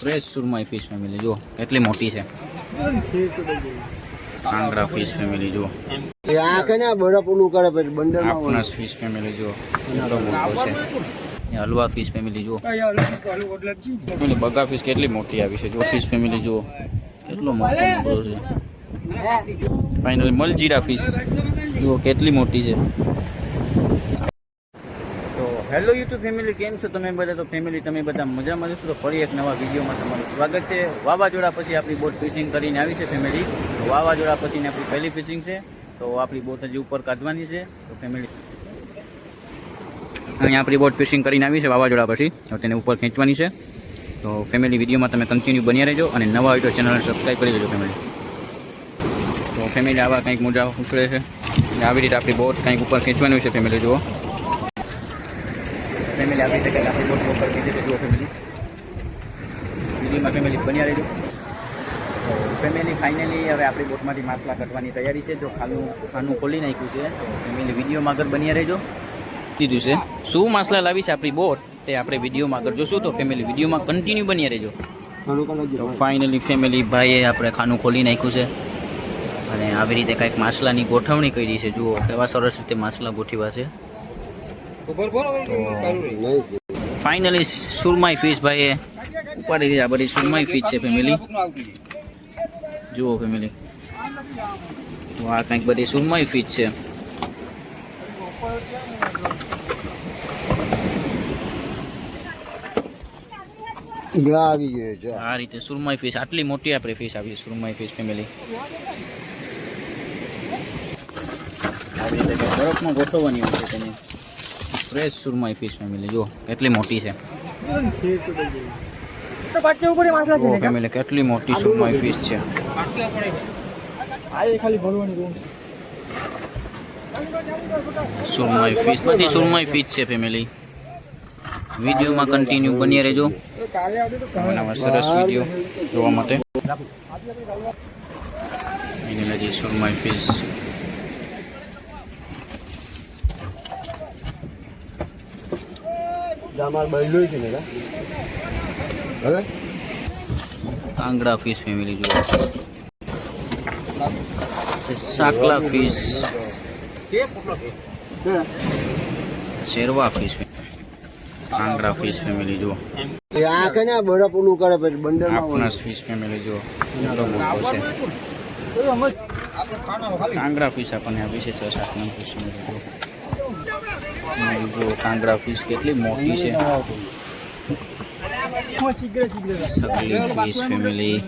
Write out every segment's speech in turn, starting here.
Fresh સુરમાઈ fish family જુઓ કેટલી મોટી છે. કાંગડા ફિશ ફેમિલી જુઓ. આપનસ ફિશ ફેમિલી જુઓ. કેટલો મોટો છે. હલવા ફિશ ફેમિલી જુઓ. ફેમિલી બગા ફિશ કેટલી મોટી આવી છે જો ફિશ ફેમિલી જુઓ. કેટલો મોટો મોટો છે. ફાઇનલી મલજીરા ફિશ જુઓ કેટલી મોટી છે. હેલો યુટ્યુબ ફેમિલી કેમ છો તમે બધા? તો ફેમિલી તમે બધા મજામાં જશો તો ફરી એક નવા વિડીયોમાં તમારું સ્વાગત છે. વાવાઝોડા પછી આપણી બોટ ફિશિંગ કરીને આવી છે ફેમિલી વાવાઝોડા પછીની આપણી પહેલી ફિશિંગ છે. તો આપણી બોટ હજી ઉપર કાઢવાની છે. તો ફેમિલી અહીંયા આપણી બોટ ફિશિંગ કરીને આવી છે વાવાઝોડા પછી. તો તેને ઉપર ખેંચવાની છે. તો ફેમિલી વિડીયોમાં તમે કન્ટિન્યુ બન્યા રહેજો અને નવા વીડિયો તો ચેનલને સબસ્ક્રાઈબ કરી દેજો ફેમિલી તો ફેમિલી આવા કંઈક મોજા ઉછળે છે. આવી રીતે આપણી બોટ કંઈક ઉપર ખેંચવાની છે ફેમિલી જુઓ. ફેમિલી આપી શકે આપણી બોટ ઉપર છે જુઓ ફેમિલી વિડીયોમાં ફેમિલી બન્યા રહેજો. ફેમિલી ફાઇનલી હવે આપણી બોટમાંથી માસલા કાઢવાની તૈયારી છે. જો ખાનું ખાનું ખોલી નાખ્યું છે ફેમિલી વિડીયોમાં આગળ બન્યા રહેજો. કીધું છે, શું માછલા લાવી છે આપણી બોટ તે આપણે વિડીયોમાં આગળ જોશું, તો ફેમિલી વિડીયોમાં કન્ટિન્યુ બન્યા રહેજો. ફાઇનલી ફેમિલી ભાઈએ આપણે ખાનું ખોલી નાખ્યું છે. અને આવી રીતે કાંઈક માછલાની ગોઠવણી કરી છે. જુઓ, કેવા સરસ રીતે માછલા ગોઠવ્યા છે. ફાઇનલી સુરમાઈ ફિશ ભાઈએ. ઉપાડી દીધી આ બધી સુરમાઈ ફિશ છે ફેમિલી જુઓ ફેમિલી તો આ કંઈક બધી સુરમાઈ ફિશ છે. આવી ગયો છે. આ રીતે સુરમાઈ ફિશ આટલી મોટી આપણે ફિશ આવી સુરમાઈ ફિશ ફેમિલી આવી રીતે બરફમાં ગોઠવવાની હોય છે તેની ફ્રેશ સુરમાઈ ફિશ ફેમિલી જો કેટલી મોટી છે. ફેમિલી કેટલી મોટી સુરમાઈ ફિશ છે. સુરમાઈ ફિશ બધી સુરમાઈ ફિશ છે ફેમિલી વિડીયોમાં કન્ટિન્યુ બની રહેજો. સરસ વીડિયો જોવા માટે. એની લાગી સુરમાઈ ફિશ અમાર બહેલો છે ને હવે? કાંગડા ફિશ ફેમિલી જુઓ. છે સાકલા ફિશ શેરવા ફિશ કાંગડા ફિશ ફેમિલી જુઓ. એ આંખે ને બરફ ઓલું કરે પછી બંદર આપના ફિશ ફેમિલી જુઓ. કેટલો મોટો છે. કાંગડા ફિશ આપણને આપી છે છ સાત નંગ ફિશ ફેમિલી જુઓ. જુઓ કાંગડા ફિશ કેટલી મોટી છે. સગલી ફિશ ફેમિલી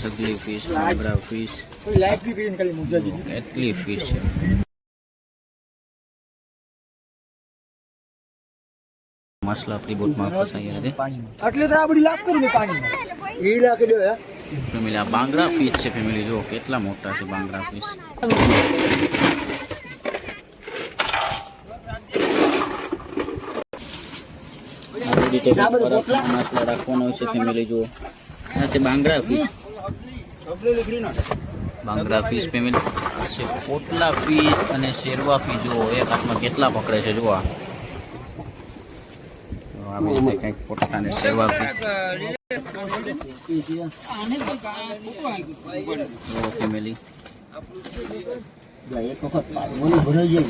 સગલી ફિશ કાંગડા ફિશ કેટલી ફિશ છે. મસલા આપણી બોટમાં ફસાયા છે. એટલે તો પાણી એ દે ફેમિલી આ બાંગડા ફિશ છે ફેમિલી જુઓ કેટલા મોટા છે બાંગડા ફિશ આવી રીતે માછલા રાખવાનો હોય છે ફેમિલી જુઓ આ છે બાંગડા ફિશ બાંગડા ફિશ ફેમિલી આ છે પોટલા ફિશ અને શેરવા ફિશ જુઓ એક હાથમાં કેટલા પકડે છે જુઓ. તો આવી રીતે કંઈક શેરવા ફિશ ફેમિલી એક વખત ભરાઈ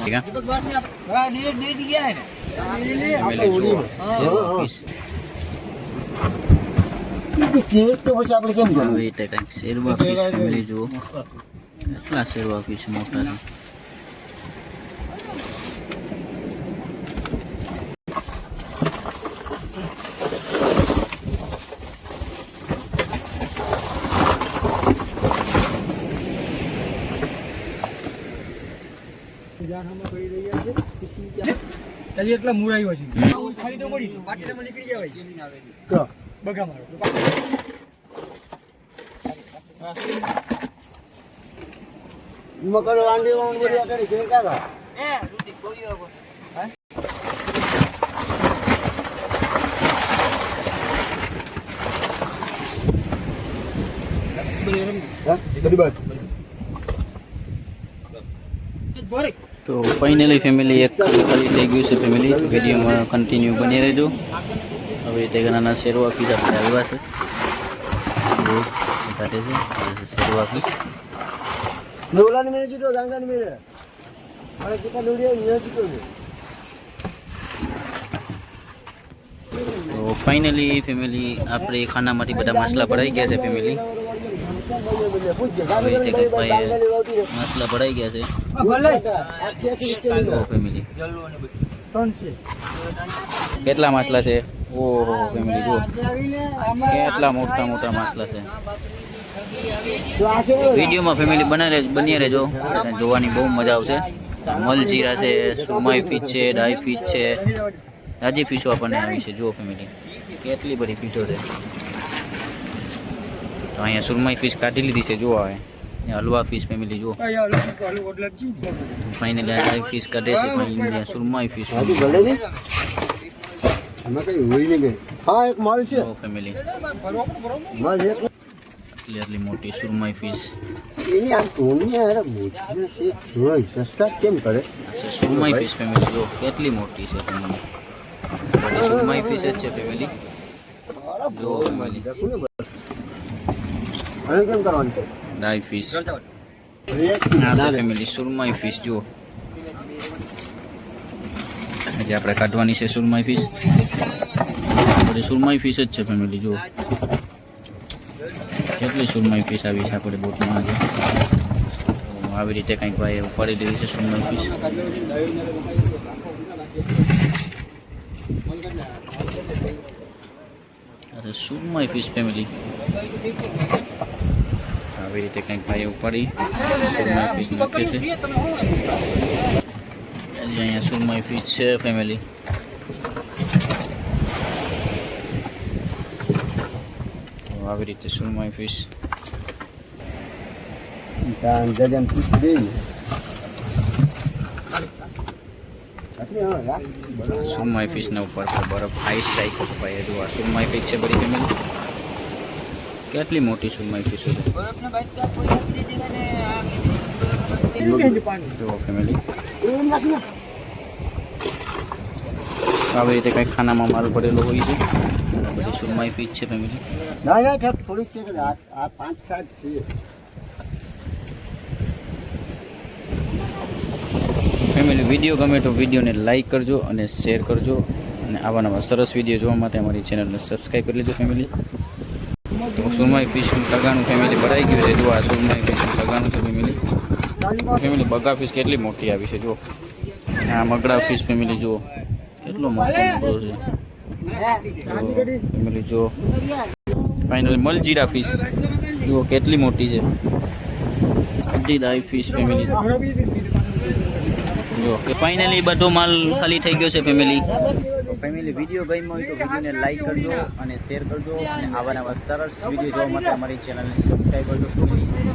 જાય કેર તો પછી આપણે કેમ કરવું રીતે કંઈક શેરવા ફિશ ફેમિલી જુઓ કેટલા શેરવા પીસ મોટા છે હજી એટલા મુરાયો છે. હમ. ખાલી તો મળી પાટીમાં નીકળી જાય તો બગા મારો. મકર વાંડી વાંડી કરી કરી કે કાકા હા? બધી બાત તો ફાઇનલી ફેમિલી એક ખાલી થઈ ગયું છે ફેમિલી વિડીયોમાં કન્ટિન્યુ બની રહેજો. હવે તે નાના શેરવા પીસ આપણે આવ્યા છે. કાઢે શેરવા પીસ તો ફાઇનલી ફેમિલી આપણે ખાનામાંથી બધા મસલા ભરાઈ ગયા છે ફેમિલી તે મસલા ભરાઈ ગયા છે. ફેમિલી ત્રણ છે. કેટલા માસલા છે? ઓહો ફેમિલી જુઓ. કેટલા મોટા મોટા માસલા છે. વિડીયોમાં ફેમિલી બના બની રહેજો. જોવાની બહુ મજા આવશે. મલજીરા છે સુમાઈ ફીચ છે ડાઈ ફીચ છે. તાજી ફીશો આપણને આવી છે. જુઓ ફેમિલી કેટલી બધી ફીશો છે. તો અહીંયા સુરમાઈ ફિશ કાઢી લીધી છે જોવા હવે. હલવા ફિશ ફેમિલી જુઓ. ફાઇનલી ડાઈ ફીશ કાઢે છે સુરમાઈ ફીશ હા એક માલ છે. ફેમિલી મોટી સુરમાઈ ફીશ એની આમ ટોની યાર મોટી છે. જોઈ સસ્તા કેમ કરે? સુરમાઈ ફિશ ફેમિલી જો કેટલી મોટી છે બધી સુરમાઈ ફિશ જ છે ફેમિલી જો ફેમિલી હવે કેમ કરવાનું છે? ડાઈ ફિશ આ છે ફેમિલી સુરમાઈ ફિશ જુઓ. હજી આપણે કાઢવાની છે સુરમાઈ ફિશ બધી સુરમાઈ ફિશ જ છે ફેમિલી જુઓ. કેટલી સુરમાઈ ફિશ આવી છે આપણે બોટમાં આજે? આવી રીતે કંઈક ભાઈ ઉપાડી લીધી છે સુરમાઈ ફિશ અરે સુરમાઈ ફિશ ફેમિલી આવી રીતે કંઈક ભાઈ ઉપાડી સુરમાઈ ફિશ મૂકે છે. અહીંયા સુરમાઈ ફિશ છે ફેમિલી આવી રીતે સુરમાઈ ફિશ હા રાખ. સુરમાઈ ફિશના ઉપર બરફ. આઈસ રાખ્યો ભાઈ હજુ આ સુરમાઈ ફિશ છે બધી ફેમિલી કેટલી મોટી શું માહિતી જુઓ ફેમિલી ને. આવી રીતે કંઈક ખાનામાં માલ પડેલો હોય છે. બધી શું ફિશ છે ફેમિલી ના ના ઠેક થોડીક છે આ આ પાંચ સાત છે. ફેમિલી વીડિયો ગમે તો વિડીયોને લાઈક કરજો અને શેર કરજો. અને આવા નવા સરસ વીડિયો જોવા માટે અમારી ચેનલને સબસ્ક્રાઈબ કરી લેજો ફેમિલી સુરમાઈ ફિશનું સગાનું ફેમિલી ભરાઈ ગયું છે. જો આ સુરમાઈ ફિશનું સગાનું ફેમિલી ફેમિલી બગા ફિશ કેટલી મોટી આવી છે, જુઓ. આ મગડા ફિશ ફેમિલી જુઓ. કેટલો મોટો છે. ફેમિલી જુઓ. ફાઇનલી મલજીરા ફિશ. જુઓ, કેટલી મોટી છે. બધી ફિશ ફેમિલી જો ફાઇનલી બધો માલ ખાલી થઈ ગયો છે ફેમિલી ફેમિલી વીડિયો ગમ્યો હોય તો વિડીયોને લાઈક કરજો અને શેર કરજો. અને આવા નવા સરસ વીડિયો જોવા માટે અમારી ચેનલને સબસ્ક્રાઈબ કરજો.